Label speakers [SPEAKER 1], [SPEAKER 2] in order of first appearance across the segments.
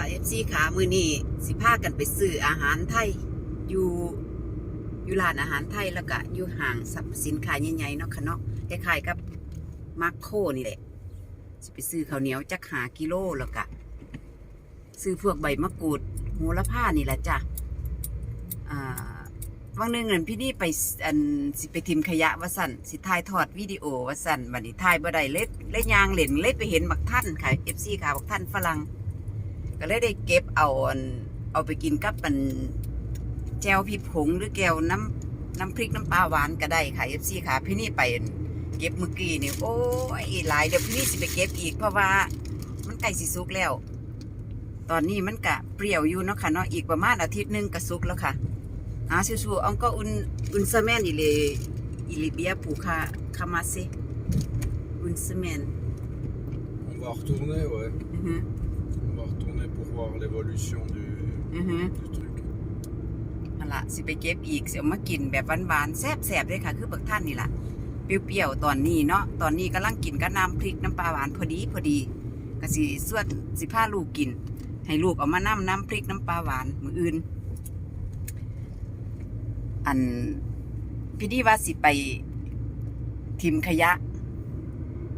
[SPEAKER 1] ค่ะ FC ขามือนี้สิพากันไปซื้ออาหารไทย อยู่อยู่ร้านอาหารไทยแล้วก็อยู่ห้างสรรพสินค้าใหญ่ๆเนาะค่ะเนาะคล้ายๆกับมาร์โคนี่แหละสิไปซื้อข้าวเหนียวจักหากิโลแล้วก็ซื้อพวกใบมะกรูดโหระพานี่แหละจ้ะอ่าวันหนึ่งเงินพี่นี่ไปอันสิไปทิมขยะว่าสั่นสิถ่ายทอดวิดีโอว่าสั่นบัดนี้ถ่ายบ่ได้เล็ดเล็ดยางเหล่นเล็ดไปเห็นบักท่านค่ะ FC ค่ะบักท่านฝรั่ง ก็เลยได้เก็บเอาอันเอาไปกินกับมันแจวพริกผงหรือแก้วน้ำน้ำพริกน้ำปลาหวานก็ได้ค่ะเอฟซีค่ะ พี่นี่ไปเก็บเมื่อกี้นี่โอ้ยหลายเดี๋ยวพี่นี่สิไปเก็บอีกเพราะว่ามันใกล้สิสุกแล้ว ตอนนี้มันกะเปรี้ยวอยู่เนาะค่ะเนาะอีกประมาณอาทิตย์หนึงก็สุกแล้วค่ะอาสู้ๆอังก็อุนอุนซะแมนอีเลอีลิเบียปูคาคามาเซอุนซะแมน
[SPEAKER 2] On va retourner, ouais.
[SPEAKER 1] อือฮึ
[SPEAKER 2] On va retourner pour voir l'évolution du,
[SPEAKER 1] อือฮึ
[SPEAKER 2] du truc.
[SPEAKER 1] นั่นละสิไปเก็บอีกเสียมากินแบบหวานๆแซ่บๆเลยค่ะ คือเบิกท่านนี่ล่ะเปรี้ยวๆตอนนี้เนาะตอนนี้กำลังกินกับน้ำพริกน้ำปลาหวานพอดีพอดีก็สิส่วนสิพาลูกกิน ให้ลูกเอามาน้ำน้ำพริกน้ำปลาหวานมืออื่น อันพี่ดีว่าสิไปทิมขยะ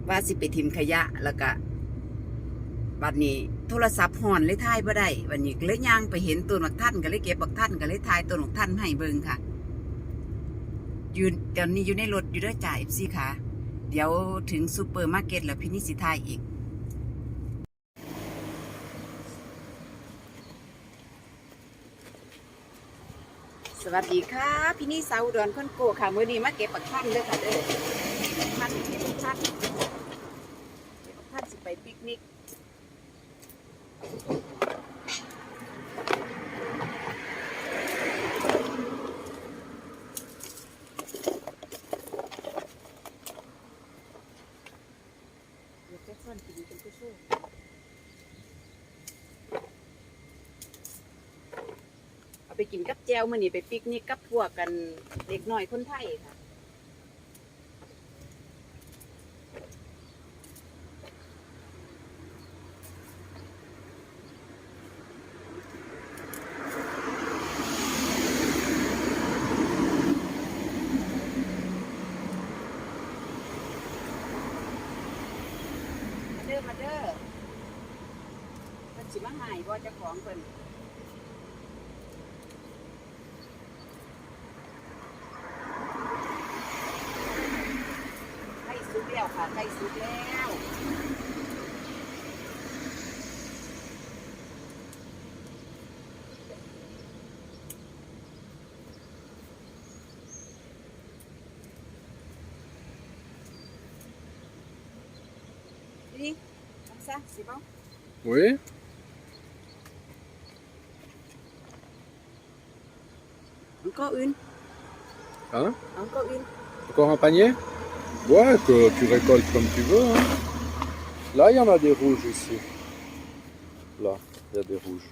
[SPEAKER 1] ว่าสิไปทิมขยะแล้วก็ บัดนี้โทรศัพท์ห่อนเลยถ่ายบ่ได้บัดนี้เลยย่างไปเห็นตัวบักท่านก็เลยเก็บบักท่านก็เลยถ่ายตัวบักท่านให้เบิ่งค่ะยู่ตอนนี้อยู่ในรถอยู่ด้วยจ่ายสิค่ะ เดี๋ยวถึงซูเปอร์มาร์เก็ตแล้วพี่นิสิถ่ายอีก สวัสดีค่ะ พี่นี่สาวดอนคนโกค่ะมื้อนี้มาเก็บบักท่านเด้อค่ะเด้อบักท่านเก็บบักท่านเก็บบักท่านสิไปปิกนิก เอนกินเป็นผู้ช่วยเอาไปกินกับแจวมื่อนี้ไปปิกนิกกับพวกกันเด็กน้อยคนไทยค่ะ มาเด้อมาเด้อเพิ่น สิมาหายบ่เจ้าของเพิ่นใกล้สุกแล้วค่ะใกล้สุกแล้วนี่ทำซะสิบ่
[SPEAKER 2] Oui
[SPEAKER 1] อังก็อื่น
[SPEAKER 2] Hein
[SPEAKER 1] อังก็อื่น
[SPEAKER 2] Encore un panier Ouais, que tu récoltes comme tu veux. hein. Là, il y en a des rouges ici. Là, il y a des rouges.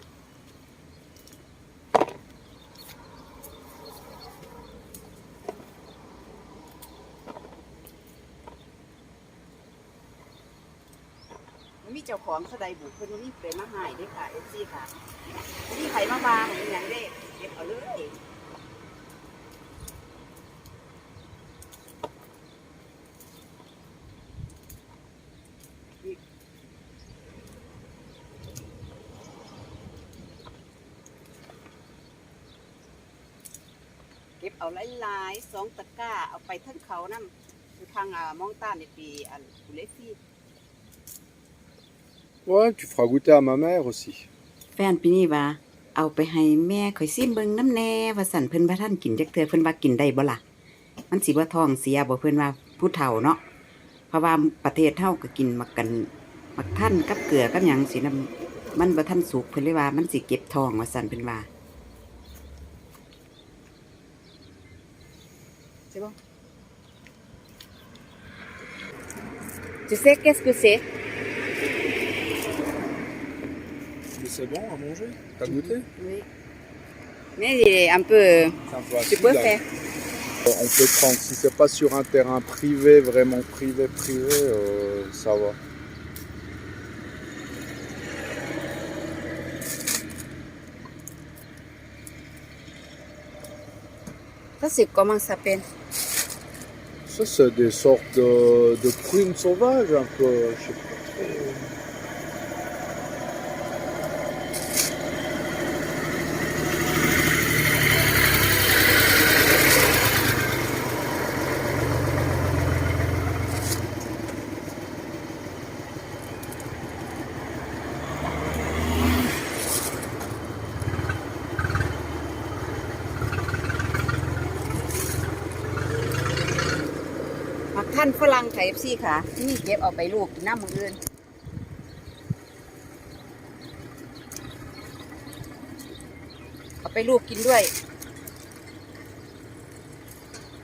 [SPEAKER 1] มันมีเจ้าของเขาใดบุกเพิ่นบ่มีเปมาหายเด้อค่ะ FC ค่ะมีไผมาบางอหย่างเด้เก็บเอาเลย เก็บเอาหลายๆสองตะกร้าเอาไปทั้งเขานำคือทางอ่ามองต้านในปีอันกุเลฟี่
[SPEAKER 2] Ouais, tu feras goûter à ma mère aussi.
[SPEAKER 1] แฟนปีนี้ว่า เอาไปให้แม่ข่อยซิมเบิ่งน้ำแน่ว่าสั่นเพิ่นว่าท่านกินจักเทื่อเพิ่นว่ากินได้บ่ล่ะมันสิบ่ท้องเสียบ่เพิ่นว่าผู้เฒ่าเนาะเพราะว่าประเทศเฮาก็กินมักกันมักท่านกับเกลือกับหยังสินะมันบ่ทันสุกเพิ่นเลยว่ามันสิเก็บท้องว่าสั่นเพิ่นว่า Tu sais qu'est-ce que c'est?
[SPEAKER 2] C'est bon à manger? T'as goûté?
[SPEAKER 1] Oui. Mais il est un peu. Tu peux faire.
[SPEAKER 2] Euh, on peut prendre. Si c'est pas sur un terrain privé, vraiment privé, privé, euh, ça va.
[SPEAKER 1] Ça, c'est comment ça s'appelle?
[SPEAKER 2] C'est des sortes de, de sauvages, un peu. Je sais pas
[SPEAKER 1] มักท่านฝรั่งไข่ซี่ค่ะนี่เก็บเอาไปลูกน้ำมืออื่นเอาไปลูกกินด้วย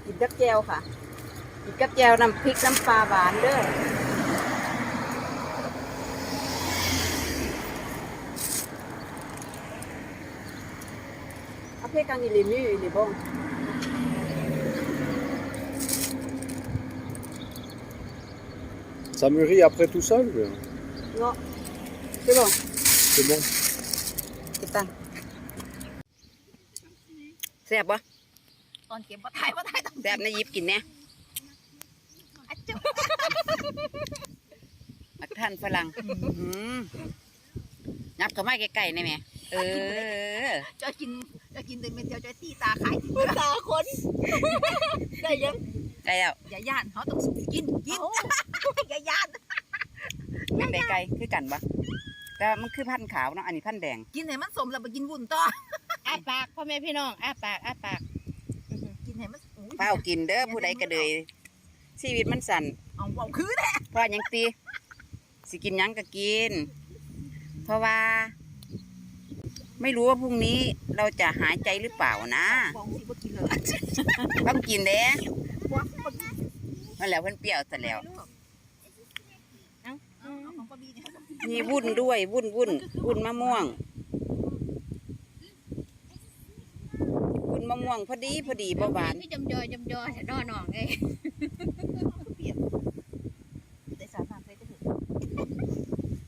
[SPEAKER 1] กินกับแจวค่ะกินกับแจวน้ำพริกน้ำปลาหวานเด้อ Après, quand il est mûr, il est bon.
[SPEAKER 2] Ça mûrit après tout seul mais
[SPEAKER 1] Non, c'est bon.
[SPEAKER 2] C'est bon.
[SPEAKER 1] ติดตั้งแซ่บปะ
[SPEAKER 3] ตอนเก็บว่าถ่ายว่าถ่ายต้อง
[SPEAKER 1] แซ่บนะหยิบกินเนี่ย
[SPEAKER 3] อัดจุ๊บ
[SPEAKER 1] มักท่านฝรั่งอืมนับเข้ามาใกล้ๆนี่แม่เออ
[SPEAKER 3] จะกินจะกินแต่เม็ดเดียวจะตีตาขายตาคนได้ยัง
[SPEAKER 1] ได้แล้ว
[SPEAKER 3] อย่าย่านเขาต้องสูงกินกินอย่าย่าน
[SPEAKER 1] เป็นได้ไกลคือกันปะแต่ว่ามันคือพันธุ์ขาวเนาะอันนี้พันธุ์แดง
[SPEAKER 3] กินให้มันสมแล้วไปกินวุ่นต่อ
[SPEAKER 4] อ้าปากพ่อแม่พี่น้องอ้าปากอ้าปาก
[SPEAKER 3] กินให้มันอุ้ย
[SPEAKER 1] เฝ้ากินเด้อผู้ใดก็เลยชีวิตมันสั่น
[SPEAKER 3] เอาเอาคือแหละ
[SPEAKER 1] เพราะหยังตีสิกินหยังก็กิน เพราะว่า ไม่รู้ว่าพรุ่งนี้เราจะหายใจหรือเปล่านะ
[SPEAKER 3] บองสิบ่กินเลย
[SPEAKER 1] ต้องกินเด้
[SPEAKER 3] ว้าบ่กิน
[SPEAKER 1] นั่นแหละเพิ่นเปรี้ยวซะแล้ว
[SPEAKER 3] เอาเอาเอาของป้าบีเนี่ย
[SPEAKER 1] มีวุ่นด้วยวุ่นวุ่นวุ่นมะม่วงวุ่นมะม่วงพอดีพอดีบ่หวาน
[SPEAKER 4] พี่จำจอยจำจอยนอหนองไง
[SPEAKER 3] เปลี่ยนแต่สารพัดเลยจะถึง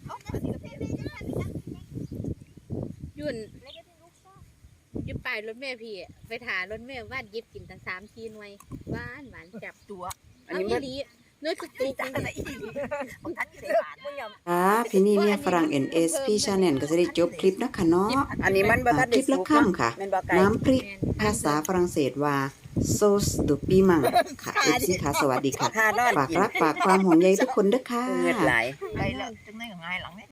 [SPEAKER 3] เอาแต่สิกระเทศไม่ได้ไม่ได้
[SPEAKER 4] ยุ่นอยุบปลายรถแม่พี่อะไปถ่ารถแม่วาดยิบกินตั้งสามทีหน่วยหวานหวานจับ
[SPEAKER 3] ตัว
[SPEAKER 1] อันนี้
[SPEAKER 4] เา
[SPEAKER 1] มัน
[SPEAKER 4] ดีๆน้อยสุด
[SPEAKER 3] ตี
[SPEAKER 4] ตี
[SPEAKER 3] ตา
[SPEAKER 4] กัน
[SPEAKER 3] อะไรอีกบางท่านอยู่ในบ้านมึงอย่า
[SPEAKER 1] อ่าพี่นี่เมียฝรั่ง NSP Channel ก็จะได้จบคลิปนะคะเนาะอันนี้มันบ่ทันได้
[SPEAKER 5] คลิปละค่ำค่ะ
[SPEAKER 1] แม่นบ่ไก่
[SPEAKER 5] น้ำพริกภาษาฝรั่งเศสว่าโซสดูปีมังค่ะเอฟซีค่ะสวัสดีค่ะ
[SPEAKER 1] ถ้ารอด
[SPEAKER 5] ฝาก
[SPEAKER 1] กิน
[SPEAKER 5] รักฝากความห่วงใยทุกคนด้วยค่ะ
[SPEAKER 1] เงือดไหล
[SPEAKER 3] ไปแล้วจังได้กับง่ายหลัง